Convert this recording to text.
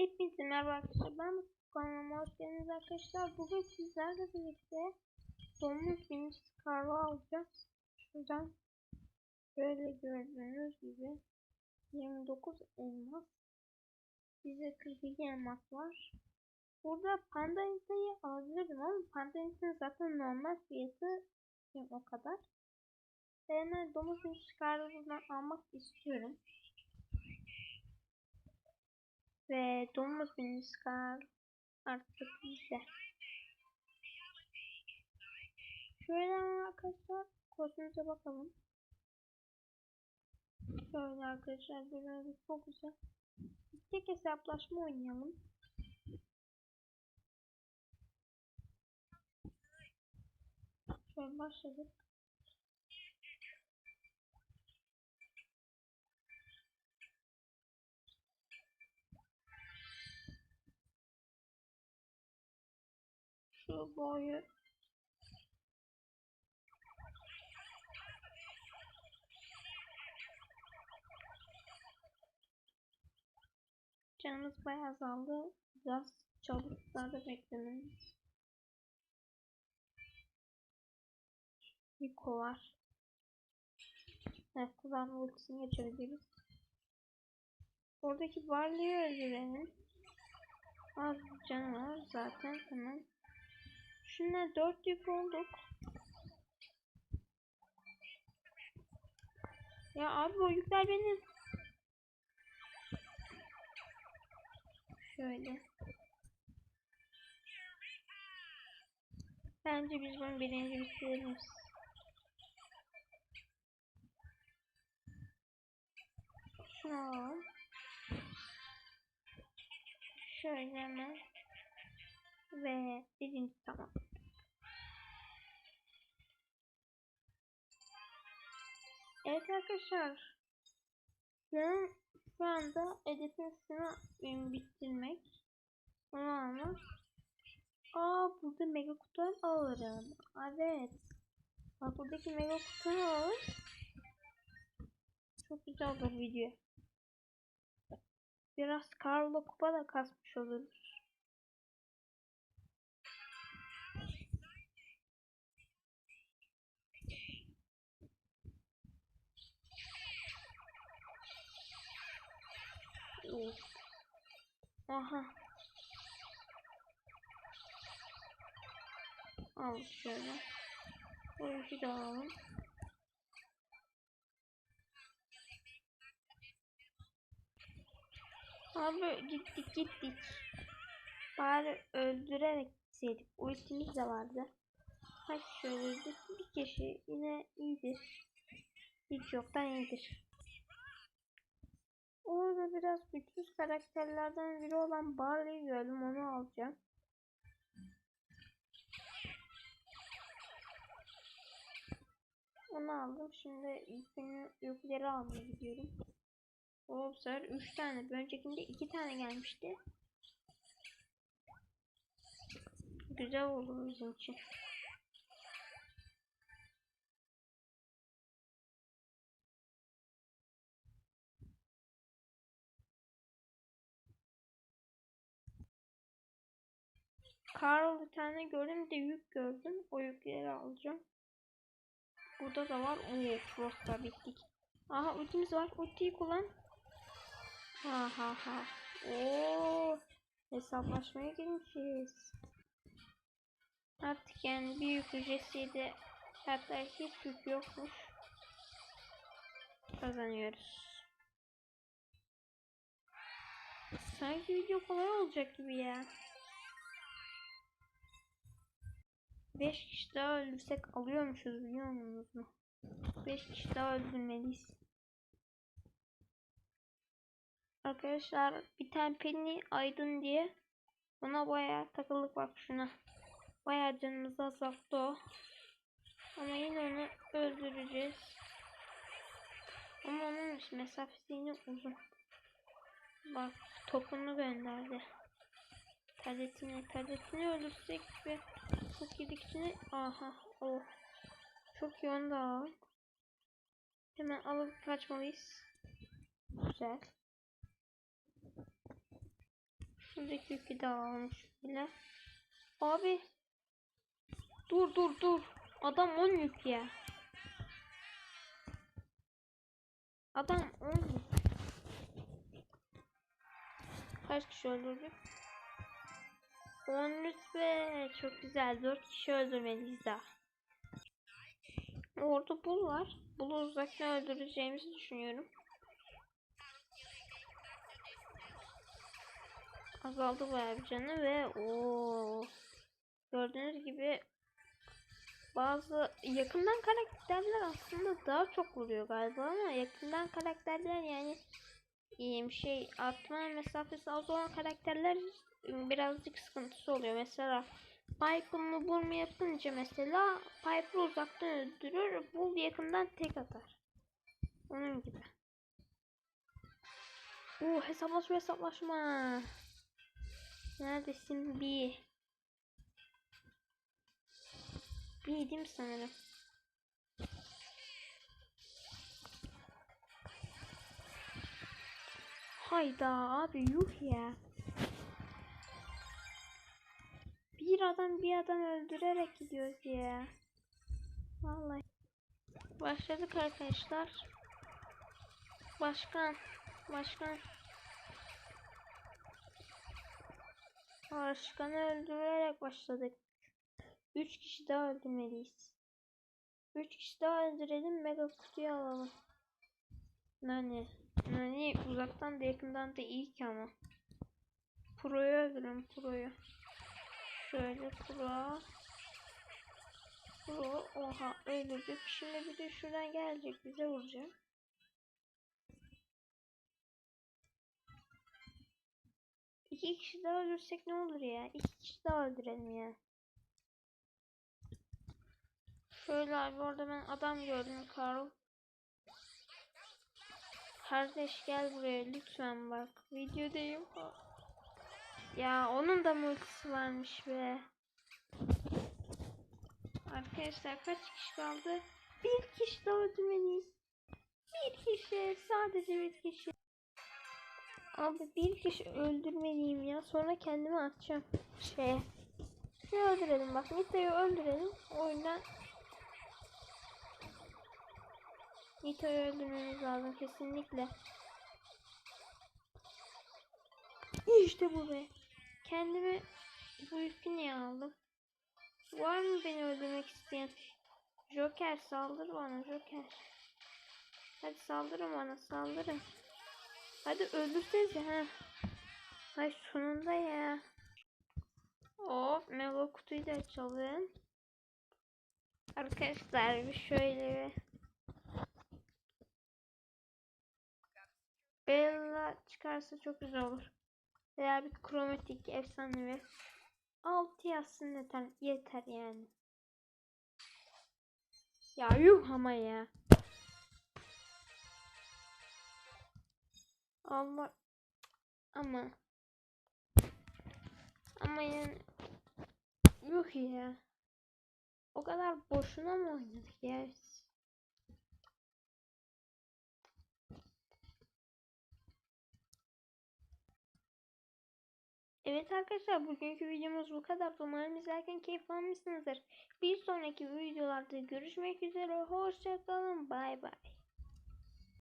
Hepinize merhaba arkadaşlar. Ben kanalıma hoş geldiniz arkadaşlar. Bugün sizlerle birlikte domuz birinci skarlı alacağız. Şuradan böyle gördüğünüz gibi 29 elmas. Bize 42 elmas var. Burada pandanitayı alabilirim ama pandanitanın zaten normal fiyatı o kadar. Ben domuz birinci buradan almak istiyorum. Ve domuz beni artık bize. Şöyle arkadaşlar kodumuza bakalım. Şöyle arkadaşlar gördüğünüz çok güzel. Tek hesaplaşma oynayalım. Şöyle başladık. Şu Canımız bayağı azaldı. Biraz çabuklarda beklememiz. Niko var. Evet, kulağın ultisini geçebiliriz. Oradaki Barley'i öldürelim. Az canı var zaten hemen. Şunlar dört yük olduk. Ya abi o yükler benim. Şöyle. Bence biz bunu birinci bitiririz. Şunu alalım. Şöyle hemen. Ve birinci tamam. Evet arkadaşlar. Ben şu anda editini sınavını bitirmek. Almak. Aa burada mega kutu alırım. Evet. Bak buradaki mega kutuyu alır. Çok güzel olur video. Biraz Carlo kupa da kasmış oluruz. Aha. Al şöyle. Bu işi de alalım. Abi gittik gittik. Bari öldürerek gitseydik. Ultimiz de vardı. Kaç şöyle bir kişi yine iyidir. Hiç yoktan iyidir. Orada biraz güçsüz karakterlerden biri olan Barley'i gördüm. Onu alacağım. Onu aldım. Şimdi yükünü, yükleri almaya gidiyorum. O sefer 3 tane. Bir öncekinde 2 tane gelmişti. Güzel olur bizim için. Carl bir tane gördüm de yük gördüm. O yükleri alacağım. Burada da var. Oo Frost'la bittik. Aha ultimiz var. Ultiyi kullan. Ha ha ha. Oo hesaplaşmaya girmişiz. Artık yani bir yük ücretsiydi. Hatta hiç yük yokmuş. Kazanıyoruz. Sanki video kolay olacak gibi ya. 5 kişi daha öldürsek alıyormuşuz biliyor musunuz mu? 5 kişi daha öldürmeliyiz. Arkadaşlar bir tane Penny Aydın diye ona bayağı takıldık bak şuna. Bayağı canımızı azalttı o. Ama yine onu öldüreceğiz. Ama onun mesafesi yine uzun. Bak topunu gönderdi. Kadetini, kadetini öldürsek ve çok yedikçini aha oh çok onu da. Hemen alıp kaçmalıyız. Güzel. Üstündeki yükü de almış bile. Abi. Dur dur dur. Adam 10 yük ya. Adam 10 yük. Kaç kişi öldürdük? 10 rütbe. Çok güzel. 4 kişi öldürmeliyiz daha. Orada bul var. Bulu uzaktan öldüreceğimizi düşünüyorum. Azaldı bayağı bir canı ve o gördüğünüz gibi bazı yakından karakterler aslında daha çok vuruyor galiba ama yakından karakterler yani iyiyim şey atma mesafesi az olan karakterler birazcık sıkıntısı oluyor. Mesela Piper'ını burma yapınca mesela Piper uzaktan öldürür, Bull yakından tek atar. Onun gibi. Oo hesaplaşma hesaplaşma. Neredesin bir? Bir değil sanırım? Hayda abi yuh ya. Bir adam bir adam öldürerek gidiyoruz ya. Vallahi. Başladık arkadaşlar. Başkan. Başkan. Başkanı öldürerek başladık. 3 kişi daha öldürmeliyiz. 3 kişi daha öldürelim mega kutuyu alalım. Nani? Nani uzaktan da yakından da iyi ki ama. Pro'yu öldürün Pro'yu. Şöyle Pro. Pro. Oha öldürdük. Şimdi bir de şuradan gelecek bize vuracak. İki kişi daha öldürsek ne olur ya? İki kişi daha öldürelim ya. Şöyle abi orada ben adam gördüm Karl. Kardeş gel buraya lütfen bak. Videodayım. Ya onun da multisi varmış be. Arkadaşlar kaç kişi kaldı? Bir kişi daha öldürmeliyiz. Bir kişi. Sadece bir kişi. Abi bir kişi öldürmeliyim ya. Sonra kendimi atacağım. Şeye. Ne öldürelim bak. Nita'yı öldürelim. Oyundan Nita'yı öldürmemiz lazım kesinlikle. İşte bu be. Kendimi bu yükü niye aldım? Var mı beni öldürmek isteyen? Joker saldır bana Joker. Hadi saldırın bana saldırın. Hadi öldürsenize ha. Ay sonunda ya. Of mega kutuyu da açalım. Arkadaşlar bir şöyle bir Bella çıkarsa çok güzel olur. Veya bir kromatik efsanevi. 6 yazsın yeter, yeter yani. Ya yuh ama ya. Allah ama ama yani yuh ya. O kadar boşuna mı oynadık ya Evet arkadaşlar bugünkü videomuz bu kadar. Umarım izlerken keyif almışsınızdır. Bir sonraki videolarda görüşmek üzere. Hoşçakalın. Bay bay.